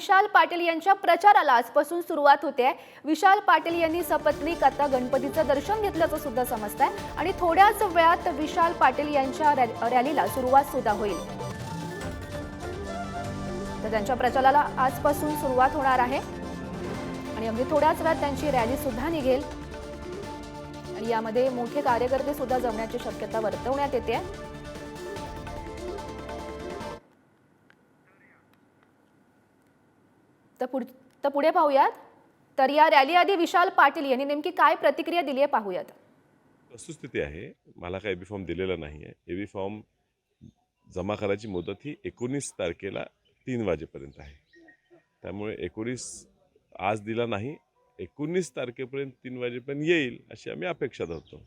विशाल पाटील यांच्या प्रचाराला आजपासून सुरुवात होते. आहे विशाल पाटील यांनी सपत्नीक आता गणपतीचं दर्शन घेतल्याचं सुद्धा समजत आहे आणि थोड्याच वेळात विशाल पाटील यांच्या रॅ- रॅलीला सुरुवात सुद्धा होईल. तर त्यांच्या प्रचाराला आजपासून सुरुवात होणार आहे. आणि अगदी थोड्याच वेळात त्यांची रॅली सुद्धा निघेल. आणि यामध्ये मोठे कार्यकर्ते सुद्धा जमण्याची शक्यता वर्तवण्यात येते. तर पुढ तर पुढे पाहूयात. तर या रॅली आधी विशाल पाटील यांनी नेमकी काय प्रतिक्रिया दिली आहे पाहूयात. वस्तुस्थिती आहे. मला काय एबी फॉर्म दिलेला नाही आहे एबी फॉर्म जमा करायची मुदत ही एकोणीस तारखेला तीन वाजेपर्यंत आहे. त्यामुळे एकोणीस आज दिला नाही एकोणीस तारखेपर्यंत तीन वाजेपर्यंत येईल अशी आम्ही अपेक्षा धरतो.